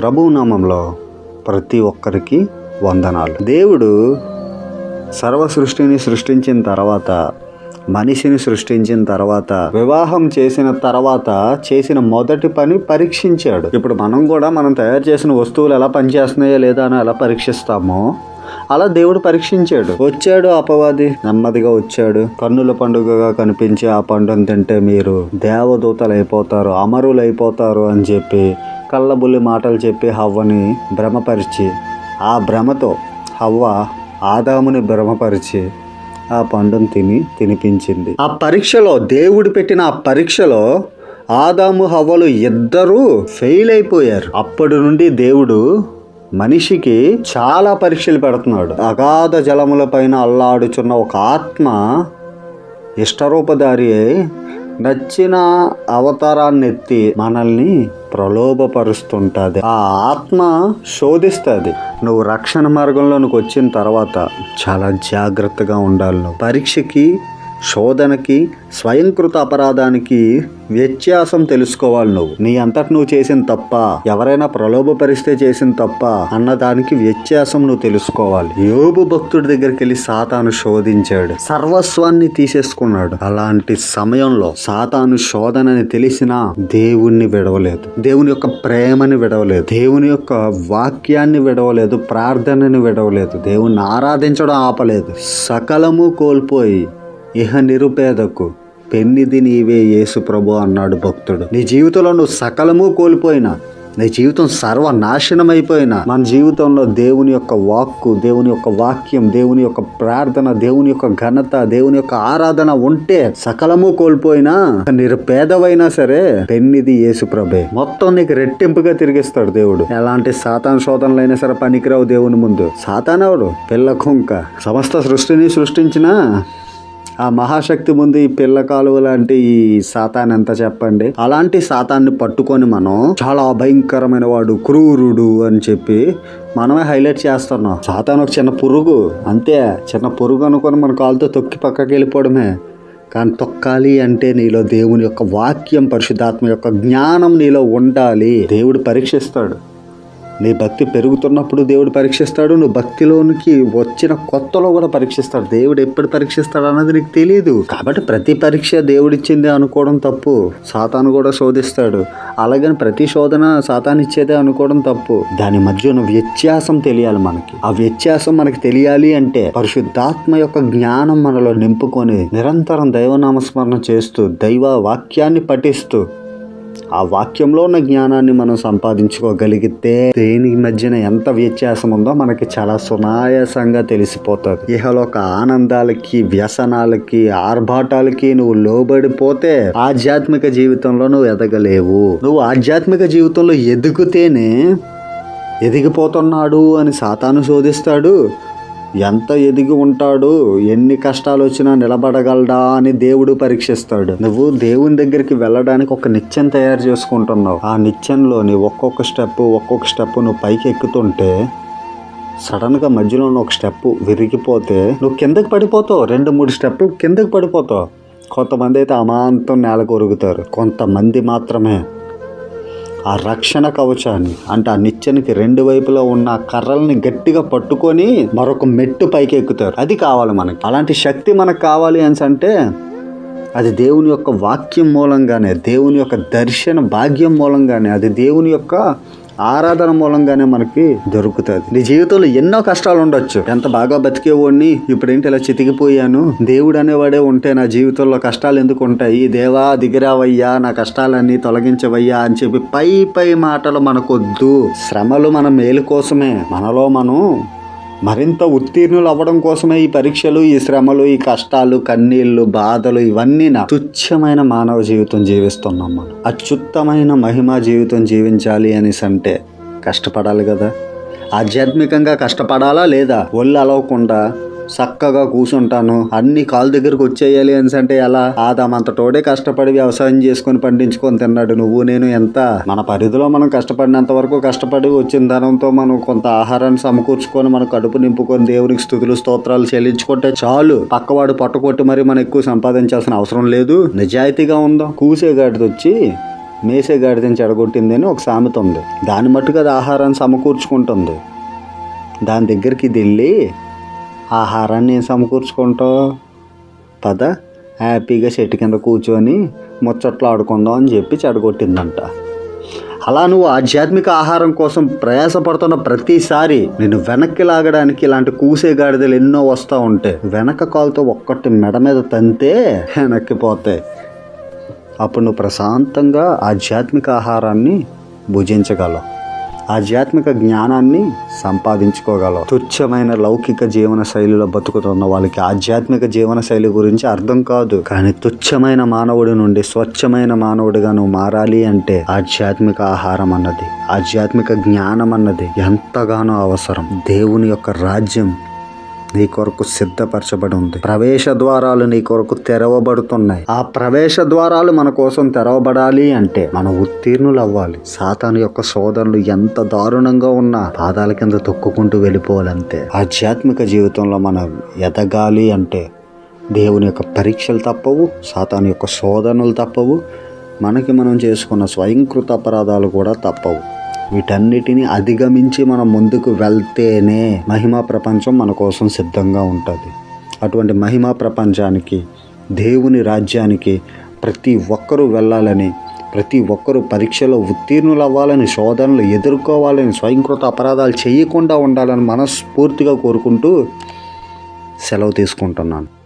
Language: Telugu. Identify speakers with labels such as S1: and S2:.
S1: ప్రభు నామంలో ప్రతి ఒక్కరికి వందనాలు. దేవుడు సర్వ సృష్టిని సృష్టించిన తర్వాత మనిషిని సృష్టించిన తర్వాత వివాహం చేసిన తర్వాత చేసిన మొదటి పని పరీక్షించాడు. ఇప్పుడు మనం కూడా మనం తయారు చేసిన వస్తువులు ఎలా పనిచేస్తున్నాయో లేదా అని ఎలా పరీక్షిస్తామో అలా దేవుడు పరీక్షించాడు. వచ్చాడు అపవాది. నెమ్మదిగా వచ్చాడు. కన్నుల పండుగగా కనిపించే ఆ పండును తింటే మీరు దేవదూతలు అయిపోతారు అమరులు అయిపోతారు అని చెప్పి కళ్ళబుల్లి మాటలు చెప్పి హవ్వని భ్రమపరిచి ఆ భ్రమతో హవ్వ ఆదాముని భ్రమపరిచి ఆ పండును తిని తినిపించింది. ఆ పరీక్షలో దేవుడు పెట్టిన ఆ పరీక్షలో ఆదాము హవ్వలు ఇద్దరూ ఫెయిల్ అయిపోయారు. అప్పటి నుండి దేవుడు మనిషికి చాలా పరీక్షలు పెడుతున్నాడు. అగాధ జలముల పైన అల్లాడుచున్న ఒక ఆత్మ ఇష్టరూపధారి నచ్చిన అవతారాన్ని ఎత్తి మనల్ని ప్రలోభపరుస్తుంటుంది. ఆ ఆత్మ శోధిస్తుంది. నువ్వు రక్షణ మార్గంలోనికి వచ్చిన తర్వాత చాలా జాగ్రత్తగా ఉండాలి నువ్వు. పరీక్షకి శోధనకి స్వయంకృత అపరాధానికి వ్యత్యాసం తెలుసుకోవాలి నువ్వు. నీ అంతటి నువ్వు చేసిన తప్ప ఎవరైనా ప్రలోభపరిస్తే చేసిన తప్ప అన్నదానికి వ్యత్యాసం నువ్వు తెలుసుకోవాలి. యోబు భక్తుడి దగ్గరికి వెళ్ళి సాతాను శోధించాడు. సర్వస్వాన్ని తీసేసుకున్నాడు. అలాంటి సమయంలో సాతాను శోధనని తెలిసినా దేవుణ్ణి విడవలేదు. దేవుని యొక్క ప్రేమని విడవలేదు. దేవుని యొక్క వాక్యాన్ని విడవలేదు. ప్రార్థనని విడవలేదు. దేవుణ్ణి ఆరాధించడం ఆపలేదు. సకలము కోల్పోయి ఇహ నిరుపేదకు పెన్నిది నీవే యేసు ప్రభు అన్నాడు భక్తుడు. నీ జీవితంలో నువ్వు సకలము కోల్పోయినా నీ జీవితం సర్వనాశనం అయిపోయినా మన జీవితంలో దేవుని యొక్క వాక్కు దేవుని యొక్క వాక్యం దేవుని యొక్క ప్రార్థన దేవుని యొక్క ఘనత దేవుని యొక్క ఆరాధన ఉంటే సకలము కోల్పోయినా నిరుపేదవైనా సరే పెన్నిది యేసు ప్రభే. మొత్తం నీకు రెట్టింపుగా తిరిగిస్తాడు దేవుడు. ఎలాంటి సాతాన్ శోధనలైనా సరే పనికిరావు దేవుని ముందు. సాతానవుడు పిల్ల కుంక. సమస్త సృష్టిని సృష్టించినా ఆ మహాశక్తి ముందు ఈ పిల్ల కాలువ లాంటి ఈ సాతాన్ ఎంత చెప్పండి? అలాంటి సాతాన్ని పట్టుకొని మనం చాలా భయంకరమైన వాడు క్రూరుడు అని చెప్పి మనమే హైలైట్ చేస్తున్నాం. సాతాన్ ఒక చిన్న పురుగు. అంతే చిన్న పురుగు అనుకొని మన కాలుతో తొక్కి పక్కకి వెళ్ళిపోవడమే. కానీ తొక్కాలి అంటే నీలో దేవుని యొక్క వాక్యం పరిశుద్ధాత్మ యొక్క జ్ఞానం నీలో ఉండాలి. దేవుడు పరీక్షిస్తాడు. నీ భక్తి పెరుగుతున్నప్పుడు దేవుడు పరీక్షిస్తాడు నువ్వు భక్తిలోనికి వచ్చిన కొత్తలో కూడా పరీక్షిస్తాడు. దేవుడు ఎప్పుడు పరీక్షిస్తాడు అన్నది నీకు తెలియదు కాబట్టి ప్రతి పరీక్ష దేవుడిచ్చింది అనుకోవడం తప్పు సాతాను కూడా శోధిస్తాడు. అలాగని ప్రతి శోధన సాతాను ఇచ్చేదే అనుకోవడం తప్పు. దాని మధ్య ఉన్న వ్యత్యాసం తెలియాలి మనకి. ఆ వ్యత్యాసం మనకి తెలియాలి అంటే పరిశుద్ధాత్మ యొక్క జ్ఞానం మనలో నింపుకొని నిరంతరం దైవనామస్మరణ చేస్తూ దైవ వాక్యాన్ని పఠిస్తూ ఆ వాక్యంలో ఉన్న జ్ఞానాన్ని మనం సంపాదించుకోగలిగితే దేని మధ్యన ఎంత వ్యత్యాసం ఉందో మనకి చాలా సునాయాసంగా తెలిసిపోతుంది. ఇహలోక ఆనందాలకి వ్యసనాలకి ఆర్భాటాలకి నువ్వు లోబడిపోతే ఆధ్యాత్మిక జీవితంలో నువ్వు ఎదగలేవు. నువ్వు ఆధ్యాత్మిక జీవితంలో ఎదుగుతేనే ఎదిగిపోతున్నాడు అని సాతాను శోధిస్తాడు. ఎంత ఎదిగి ఉంటాడు ఎన్ని కష్టాలు వచ్చినా నిలబడగలడా అని దేవుడు పరీక్షిస్తాడు. నువ్వు దేవుని దగ్గరికి వెళ్ళడానికి ఒక నిత్యం తయారు చేసుకుంటున్నావు. ఆ నిత్యంలోని ఒక్కొక్క స్టెప్ ఒక్కొక్క స్టెప్ నువ్వు పైకి ఎక్కుతుంటే సడన్గా మధ్యలో ఉన్న ఒక స్టెప్ విరిగిపోతే నువ్వు కిందకి పడిపోతావు. రెండు మూడు స్టెప్లు కిందకి పడిపోతావు. కొంతమంది అయితే అమాంతం నేల కొరుగుతారు కొంతమంది మాత్రమే. ఆ రక్షణ కవచాన్ని అంటే ఆ నిచ్చెనకి రెండు వైపులా ఉన్న కర్రల్ని గట్టిగా పట్టుకొని మరొక మెట్టు పైకి ఎక్కుతారు. అది కావాలి మనకి. అలాంటి శక్తి మనకు కావాలి అని అంటే అది దేవుని యొక్క వాక్యం మూలంగానే దేవుని యొక్క దర్శన భాగ్యం మూలంగానే అది దేవుని యొక్క ఆరాధన మూలంగానే మనకి దొరుకుతుంది. నీ జీవితంలో ఎన్నో కష్టాలు ఉండొచ్చు. ఎంత బాగా బతికేవాడిని ఇప్పుడేంటి ఇలా చితికిపోయాను? దేవుడు అనేవాడే ఉంటే నా జీవితంలో కష్టాలు ఎందుకు ఉంటాయి? దేవా దిగిరావయ్యా నా కష్టాలన్నీ తొలగించవయ్యా అని చెప్పి పై పై మాటలు మనకొద్దు. శ్రమలు మన మేలు కోసమే. మనలో మనం మరింత ఉత్తీర్ణులు అవ్వడం కోసమే ఈ పరీక్షలు ఈ శ్రమలు ఈ కష్టాలు కన్నీళ్ళు బాధలు ఇవన్నీ నా తుచ్చమైన మానవ జీవితం జీవిస్తున్నాం మనం. అత్యుత్తమైన మహిమ జీవితం జీవించాలి అనేసి అంటే కష్టపడాలి కదా? ఆధ్యాత్మికంగా కష్టపడాలా లేదా ఒళ్ళు అలవకుండా చక్కగా కూర్చుంటాను అన్ని కాలు దగ్గరకు వచ్చేయాలి అని అంటే ఎలా? ఆదామంతటోడే కష్టపడి వ్యవసాయం చేసుకొని పండించుకొని తిన్నాడు నువ్వు నేను ఎంత? మన పరిధిలో మనం కష్టపడినంత వరకు కష్టపడి వచ్చిన ధనంతో మనం కొంత ఆహారాన్ని సమకూర్చుకొని మన కడుపు నింపుకొని దేవునికి స్థుతులు స్తోత్రాలు చెల్లించుకుంటే చాలు. పక్కవాడు పట్టుకొట్టి మరి మనం ఎక్కువ సంపాదించాల్సిన అవసరం లేదు. నిజాయితీగా ఉందాం కూసేగాడితో వచ్చి మేసే గాడిదని చెడగొట్టింది అని ఒక సామెత ఉంది. దాని మట్టుకు అది ఆహారాన్ని సమకూర్చుకుంటుంది. దాని దగ్గరికి ఇది వెళ్ళి ఆహారాన్ని ఏం సమకూర్చుకుంటావు? పద హ్యాపీగా చెట్టు కింద కూర్చొని ముచ్చట్లు ఆడుకుందాం అని చెప్పి చెడగొట్టిందంట. అలా నువ్వు ఆధ్యాత్మిక ఆహారం కోసం ప్రయాసపడుతున్న ప్రతిసారి నేను వెనక్కి లాగడానికి ఇలాంటి కూసే గాడిదలు ఎన్నో వస్తూ ఉంటాయి వెనక కాలుతో ఒక్కటి మెడ మీద తంతే వెనక్కి పోతాయి. అప్పుడు నువ్వు ప్రశాంతంగా ఆధ్యాత్మిక ఆహారాన్ని భుజించగలవు. ఆధ్యాత్మిక జ్ఞానాన్ని సంపాదించుకోగలవు. తుచ్చమైన లౌకిక జీవన శైలిలో బతుకుతున్న వాళ్ళకి ఆధ్యాత్మిక జీవన శైలి గురించి అర్థం కాదు. కానీ తుచ్చమైన మానవుడి నుండి స్వచ్ఛమైన మానవుడిగా నువ్వు మారాలి అంటే ఆధ్యాత్మిక ఆహారం అన్నది ఆధ్యాత్మిక జ్ఞానం అన్నది ఎంతగానో అవసరం. దేవుని యొక్క రాజ్యం నీ కొరకు సిద్ధపరచబడి ఉంది. ప్రవేశ ద్వారాలు నీ కొరకు తెరవబడుతున్నాయి. ఆ ప్రవేశ ద్వారాలు మన కోసం తెరవబడాలి అంటే మనం ఉత్తీర్ణులు అవ్వాలి సాతాను యొక్క సోదరులు ఎంత దారుణంగా ఉన్నా పాదాల కింద తొక్కుకుంటూ వెళ్ళిపోవాలంతే ఆధ్యాత్మిక జీవితంలో మనం ఎదగాలి అంటే దేవుని యొక్క పరీక్షలు తప్పవు సాతాను యొక్క శోధనలు తప్పవు మనకి మనం చేసుకున్న స్వయంకృత అపరాధాలు కూడా తప్పవు. వీటన్నిటిని అధిగమించి మనం ముందుకు వెళ్తేనే మహిమా ప్రపంచం మన కోసం సిద్ధంగా ఉంటుంది. అటువంటి మహిమా ప్రపంచానికి దేవుని రాజ్యానికి ప్రతి ఒక్కరూ వెళ్ళాలని ప్రతి ఒక్కరూ పరీక్షలో ఉత్తీర్ణులు అవ్వాలని శోధనలు ఎదుర్కోవాలని స్వయంకృత అపరాధాలు చేయకుండా ఉండాలని మనస్ఫూర్తిగా కోరుకుంటూ సెలవు తీసుకుంటున్నాను.